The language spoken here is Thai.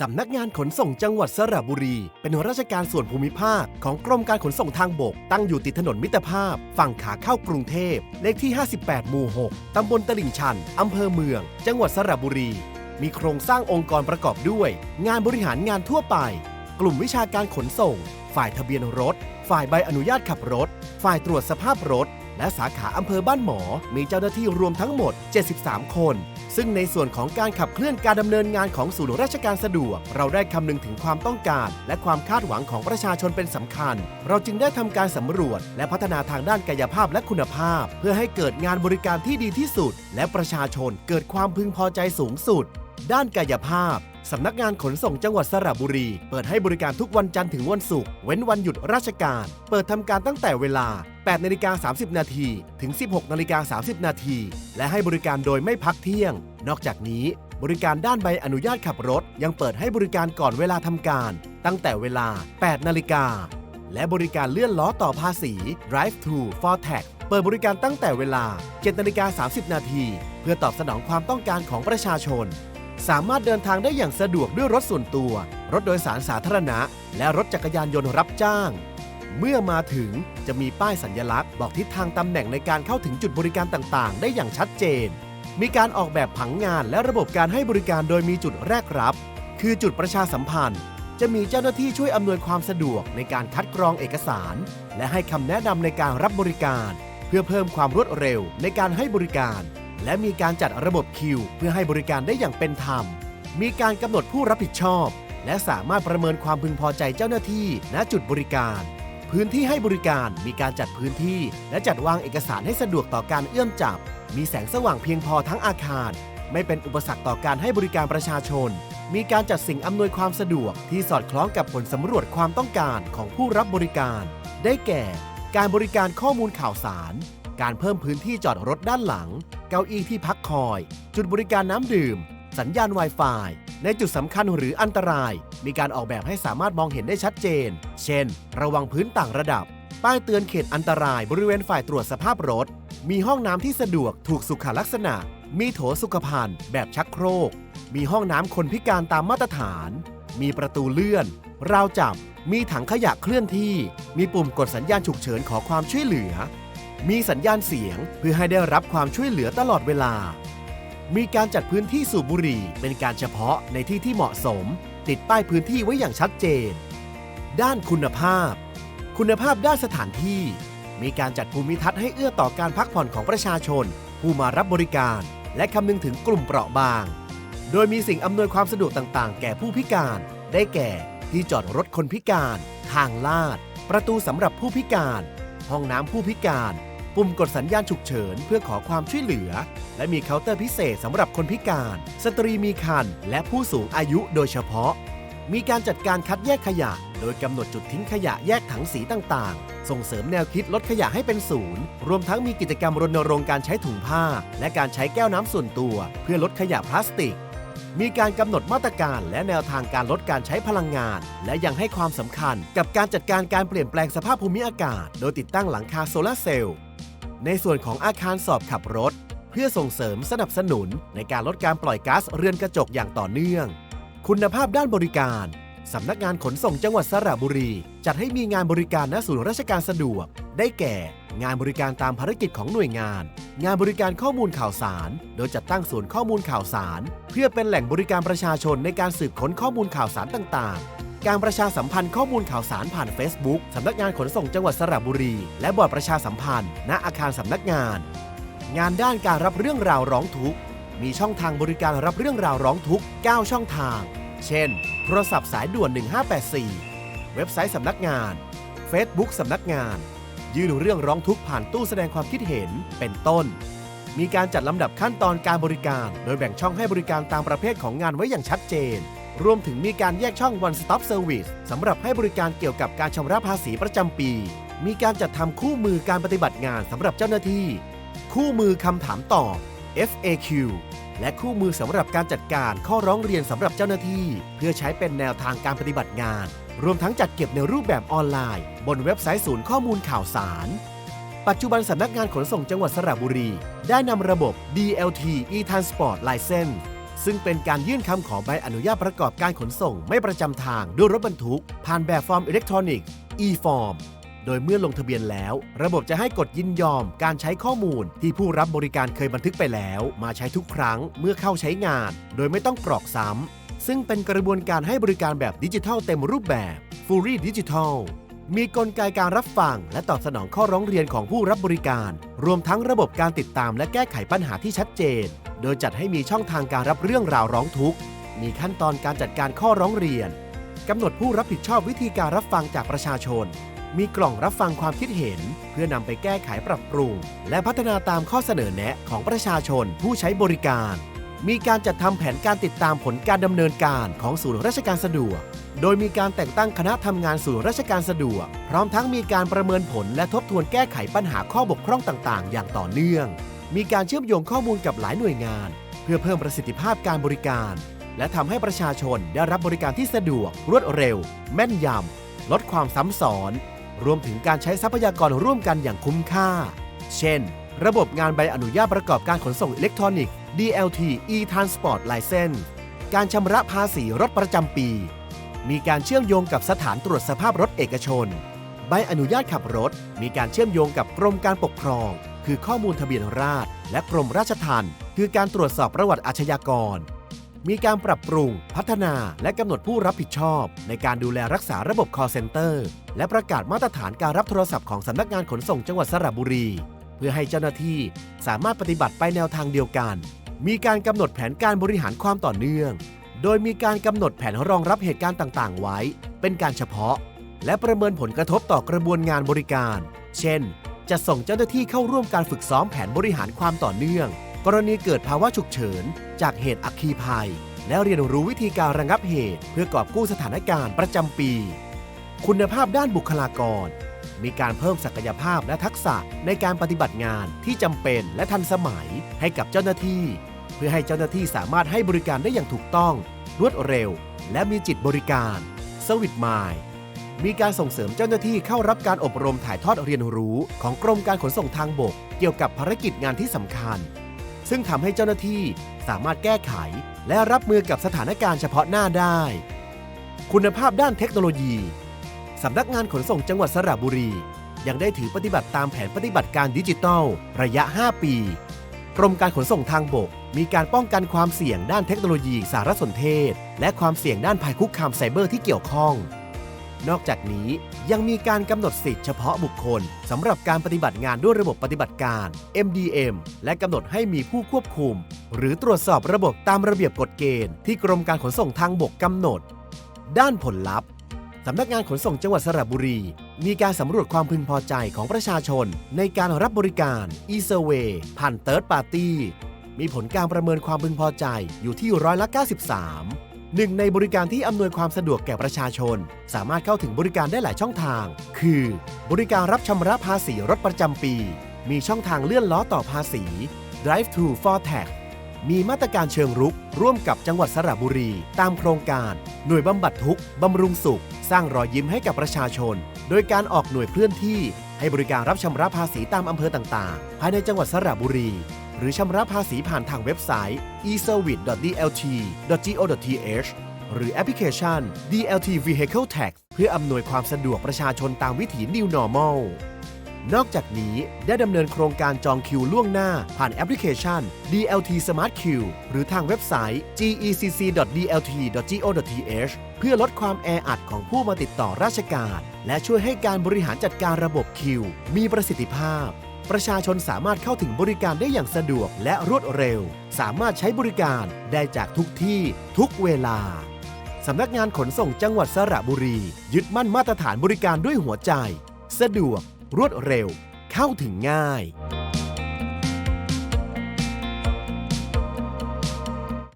สำนักงานขนส่งจังหวัดสระบุรี เป็นราชการส่วนภูมิภาค ของกรมการขนส่งทางบก ตั้งอยู่ติดถนนมิตรภาพ ฝั่งขาเข้ากรุงเทพ เลขที่ 58 หมู่ 6 ตำบลตลิ่งชัน อำเภอเมือง จังหวัดสระบุรี มีโครงสร้างองค์กรประกอบด้วย งานบริหารงานทั่วไป กลุ่มวิชาการขนส่ง ฝ่ายทะเบียนรถ ฝ่ายใบอนุญาตขับรถ ฝ่ายตรวจสภาพรถ และสาขาอำเภอบ้านหมอ มีเจ้าหน้าที่รวมทั้งหมด 73 คน ซึ่งในส่วนของการขับเคลื่อนการดำเนินงานของศูนย์ราชการสะดวก เราได้คำนึงถึงความต้องการ และความคาดหวังของประชาชนเป็นสำคัญ เราจึงได้ทำการสำรวจ และพัฒนาทางด้านกายภาพและคุณภาพ เพื่อให้เกิดงานบริการที่ดีที่สุด และประชาชนเกิดความพึงพอใจสูงสุด ด้านกายภาพ สำนักงานขนส่งจังหวัดสระบุรี เปิดให้บริการทุกวันจันทร์ถึงวันศุกร์เว้นวันหยุดราชการ เปิดทำการตั้งแต่เวลา 8นาฬิกา30 นาทีถึง 16นาฬิกา30 นาทีและให้บริการโดยไม่พักเที่ยง นอกจากนี้ บริการด้านใบอนุญาตขับรถ ยังเปิดให้บริการก่อนเวลาทำการ ตั้งแต่เวลา 8นาฬิกาและบริการเลื่อนล้อต่อภาษี Drive to for Tax เปิดบริการตั้งแต่เวลา7นาฬิกา30 นาทีเพื่อตอบสนองความต้องการของประชาชน สามารถเดินทางได้อย่างสะดวกด้วยรถส่วนตัว รถโดยสารสาธารณะ และรถจักรยานยนต์รับจ้าง เมื่อมาถึงจะมีป้ายสัญลักษณ์ บอกทิศทางตำแหน่งในการเข้าถึงจุดบริการต่างๆ ได้อย่างชัดเจน มีการออกแบบผังงานและระบบการให้บริการโดยมีจุดแรกรับ คือจุดประชาสัมพันธ์ จะมีเจ้าหน้าที่ช่วยอำนวยความสะดวกในการคัดกรองเอกสาร และให้คำแนะนำในการรับบริการ เพื่อเพิ่มความรวดเร็วในการให้บริการ และมีการจัดระบบคิว เพื่อให้บริการได้อย่างเป็นธรรม มีการกำหนดผู้รับผิดชอบ และสามารถประเมินความพึงพอใจเจ้าหน้าที่ ณจุดบริการ พื้นที่ให้บริการมีการจัดพื้นที่ และจัดวางเอกสารให้สะดวกต่อการเอื้อมจับ มีแสงสว่างเพียงพอทั้งอาคาร ไม่เป็นอุปสรรคต่อการให้บริการประชาชน มีการจัดสิ่งอำนวยความสะดวกที่สอดคล้องกับผลสำรวจความต้องการของผู้รับบริการ ได้แก่ การบริการข้อมูลข่าวสาร การเพิ่มพื้นที่จอดรถด้านหลัง เก้าอี้ที่พักคอย จุดบริการน้ำดื่ม สัญญาณ Wi-Fi ในจุดสำคัญหรืออันตราย มีการออกแบบให้สามารถมองเห็นได้ชัดเจน เช่น ระวังพื้นต่างระดับ ป้ายเตือนเขตอันตรายบริเวณฝ่ายตรวจสภาพรถ มีห้องน้ำที่สะดวกถูกสุขลักษณะ มีโถสุขภัณฑ์แบบชักโครก มีห้องน้ำคนพิการตามมาตรฐาน มีประตูเลื่อน ราวจับ มีถังขยะเคลื่อนที่ มีปุ่มกดสัญญาณฉุกเฉินขอความช่วยเหลือ มีสัญญาณเสียงเพื่อให้ได้รับความช่วยเหลือตลอดเวลา มีการจัดพื้นที่สูบบุหรี่เป็นการเฉพาะในที่ที่เหมาะสม ติดป้ายพื้นที่ไว้อย่างชัดเจน ด้านคุณภาพ คุณภาพด้านสถานที่ มีการจัดภูมิทัศน์ให้เอื้อต่อการพักผ่อนของประชาชน ผู้มารับบริการ และคำนึงถึงกลุ่มเปราะบาง โดยมีสิ่งอำนวยความสะดวกต่างๆ แก่ผู้พิการ ได้แก่ ที่จอดรถคนพิการ ทางลาด ประตูสำหรับผู้พิการ ห้องน้ำผู้พิการ ปุ่มกดสัญญาณฉุกเฉินเพื่อขอความช่วยเหลือ และมีเคาน์เตอร์พิเศษสำหรับคนพิการ สตรีมีครรภ์และผู้สูงอายุโดยเฉพาะ มีการจัดการคัดแยกขยะ โดยกำหนดจุดทิ้งขยะแยกถังสีต่างๆ ส่งเสริมแนวคิดลดขยะให้เป็นศูนย์ รวมทั้งมีกิจกรรมรณรงค์การใช้ถุงผ้า และการใช้แก้วน้ำส่วนตัว เพื่อลดขยะพลาสติก มีการกำหนดมาตรการและแนวทางการลดการใช้พลังงาน และยังให้ความสำคัญกับการจัดการการเปลี่ยนแปลงสภาพภูมิอากาศ โดยติดตั้งหลังคาโซลาร์เซลล์ ในส่วนของอาคารสอบขับรถ เพื่อส่งเสริมสนับสนุนในการลดการปล่อยก๊าซเรือนกระจกอย่างต่อเนื่อง คุณภาพด้านบริการ สำนักงานขนส่งจังหวัดสระบุรี จัดให้มีงานบริการณศูนย์ราชการสะดวก ได้แก่ งานบริการตามภารกิจของหน่วยงาน งานบริการข้อมูลข่าวสาร โดยจัดตั้งศูนย์ข้อมูลข่าวสาร เพื่อเป็นแหล่งบริการประชาชนในการสืบค้นข้อมูลข่าวสารต่างๆ การประชาสัมพันธ์ข้อมูลข่าวสารผ่าน Facebook สำนักงานขนส่งจังหวัดสระบุรี และบอร์ดประชาสัมพันธ์ ณอาคารสำนักงาน งานด้านการรับเรื่องราวร้องทุกข์มีช่องทางบริการรับเรื่องราวร้องทุกข์ 9 ช่องทาง เช่น โทรศัพท์สายด่วน 1584 เว็บไซต์สำนักงาน Facebook สำนักงาน ยื่นเรื่องร้องทุกข์ผ่านตู้แสดงความคิดเห็น เป็นต้น มีการจัดลำดับขั้นตอนการบริการ โดยแบ่งช่องให้บริการตามประเภทของงานไว้อย่างชัดเจน รวมถึงมีการแยกช่อง One Stop Service สำหรับให้บริการเกี่ยวกับการชำระภาษีประจำปี มีการจัดทำคู่มือการปฏิบัติงานสำหรับเจ้าหน้าที่ คู่มือคำถามตอบ FAQ และคู่มือสำหรับการจัดการข้อร้องเรียนสำหรับเจ้าหน้าที่ เพื่อใช้เป็นแนวทางการปฏิบัติงาน รวมทั้งจัดเก็บในรูปแบบออนไลน์ บนเว็บไซต์ศูนย์ข้อมูลข่าวสาร ปัจจุบันสำนักงานขนส่งจังหวัดสระบุรี ได้นำระบบ DLT e-Transport License ซึ่งเป็นการยื่นคำขอใบอนุญาตประกอบการขนส่งไม่ประจำทางด้วยรถบรรทุก ผ่านแบบฟอร์มอิเล็กทรอนิกส์ e-form โดยเมื่อลงทะเบียนแล้ว ระบบจะให้กดยินยอมการใช้ข้อมูลที่ผู้รับบริการเคยบันทึกไปแล้ว มาใช้ทุกครั้งเมื่อเข้าใช้งาน โดยไม่ต้องกรอกซ้ำซึ่งเป็นกระบวนการให้บริการแบบดิจิทัลเต็มรูปแบบ Fully Digital มีกลไกการรับฟัง และตอบสนองข้อร้องเรียนของผู้รับบริการ รวมทั้งระบบการติดตามและแก้ไขปัญหาที่ชัดเจน โดยจัดให้มีช่องทางการรับเรื่องราวร้องทุกข์ มีขั้นตอนการจัดการข้อร้องเรียนกำหนดผู้รับผิดชอบวิธีการรับฟังจากประชาชน มีกล่องรับฟังความคิดเห็น เพื่อนำไปแก้ไขปรับปรุง และพัฒนาตามข้อเสนอแนะของประชาชนผู้ใช้บริการ มีการจัดทำแผนการติดตามผลการดำเนินการของศูนย์ราชการสะดวก โดยมีการแต่งตั้งคณะทำงานศูนย์ราชการสะดวก พร้อมทั้งมีการประเมินผลและทบทวนแก้ไขปัญหาข้อบกพร่องต่าง ๆ อย่างต่อเนื่อง มีการเชื่อมโยงข้อมูลกับหลายหน่วยงาน เพื่อเพิ่มประสิทธิภาพการบริการ และทำให้ประชาชนได้รับบริการที่สะดวก รวดเร็ว แม่นยำลดความซ้ำซ้อน รวมถึงการใช้ทรัพยากรร่วมกันอย่างคุ้มค่า เช่น ระบบงานใบอนุญาตประกอบการขนส่งอิเล็กทรอนิกส์ DLT e-Transport License การชำระภาษีรถประจำปี มีการเชื่อมโยงกับสถานตรวจสภาพรถเอกชน ใบอนุญาตขับรถ มีการเชื่อมโยงกับกรมการปกครอง คือข้อมูลทะเบียนราษฎรและกรมราชทัณฑ์คือการตรวจสอบประวัติอาชญากร มีการปรับปรุง พัฒนาและกำหนดผู้รับผิดชอบ ในการดูแลรักษาระบบ call center และประกาศมาตรฐานการรับโทรศัพท์ของสำนักงานขนส่งจังหวัดสระบุรี เพื่อให้เจ้าหน้าที่สามารถปฏิบัติไปแนวทางเดียวกัน มีการกำหนดแผนการบริหารความต่อเนื่อง โดยมีการกำหนดแผนรองรับเหตุการณ์ต่างๆ ไว้ เป็นการเฉพาะ และประเมินผลกระทบต่อกระบวนงานบริการ เช่น จะส่งเจ้าหน้าที่เข้าร่วมการฝึกซ้อมแผนบริหารความต่อเนื่อง กรณีเกิดภาวะฉุกเฉิน จากเหตุอัคคีภัย และเรียนรู้วิธีการระงับเหตุ เพื่อกอบกู้สถานการณ์ประจำปี คุณภาพด้านบุคลากร มีการเพิ่มศักยภาพและทักษะในการปฏิบัติงานที่จำเป็นและทันสมัยให้กับเจ้าหน้าที่ เพื่อให้เจ้าหน้าที่สามารถให้บริการได้อย่างถูกต้อง รวดเร็ว และมีจิตบริการสวิตไมาย มีการส่งเสริมเจ้าหน้าที่เข้ารับการอบรมถ่ายทอดเรียนรู้ ของกรมการขนส่งทางบก เกี่ยวกับภารกิจงานที่สำคัญ ซึ่งทำให้เจ้าหน้าที่สามารถแก้ไข และรับมือกับสถานการณ์เฉพาะหน้าได้ คุณภาพด้านเทคโนโลยีสำนักงานขนส่งจังหวัดสระบุรี ยังได้ถือปฏิบัติตามแผนปฏิบัติการดิจิทัล ระยะ 5 ปี กรมการขนส่งทางบก มีการป้องกันความเสี่ยงด้านเทคโนโลยีสารสนเทศ และความเสี่ยงด้านภัยคุกคามไซเบอร์ที่เกี่ยวข้อง นอกจากนี้ยังมีการกำหนดสิทธิเฉพาะบุคคลสำหรับการปฏิบัติงานด้วยระบบปฏิบัติการ MDM และกำหนดให้มีผู้ควบคุม หรือตรวจสอบระบบตามระเบียบกฎเกณฑ์ที่กรมการขนส่งทางบกกำหนด ด้านผลลัพธ์สำนักงานขนส่งจังหวัดสระบุรี มีการสำรวจความพึงพอใจของประชาชน ในการรับบริการ e-survey ผ่าน Third Party มีผลการประเมินความพึงพอใจอยู่ที่ร้อยละ93 หนึ่งในบริการที่อำนวยความสะดวกแก่ประชาชน สามารถเข้าถึงบริการได้หลายช่องทาง คือ บริการรับชำระภาษีรถประจำปี มีช่องทางเลื่อนล้อต่อภาษี Drive to for Tax มีมาตรการเชิงรุก ร่วมกับจังหวัดสระบุรี ตามโครงการ หน่วยบำบัดทุกข์บำรุงสุข สร้างรอยยิ้มให้กับประชาชน โดยการออกหน่วยเคลื่อนที่ ให้บริการรับชำระภาษีตามอำเภอต่างๆ ภายในจังหวัดสระบุรี หรือชำระภาษีผ่านทางเว็บไซต์ e-service.dlt.go.th หรือแอปพลิเคชัน DLT Vehicle Tax เพื่ออำนวยความสะดวกประชาชนตามวิถี New Normal นอกจากนี้ได้ดำเนินโครงการจองคิวล่วงหน้า ผ่านแอปพลิเคชัน DLT Smart Queue หรือทางเว็บไซต์ gecc.dlt.go.th เพื่อลดความแออัดของผู้มาติดต่อราชการ และช่วยให้การบริหารจัดการระบบคิว มีประสิทธิภาพ ประชาชนสามารถเข้าถึงบริการได้อย่างสะดวกและรวดเร็ว สามารถใช้บริการได้จากทุกที่ทุกเวลา สำนักงานขนส่งจังหวัดสระบุรี ยึดมั่นมาตรฐานบริการด้วยหัวใจ สะดวก รวดเร็ว เข้าถึงง่าย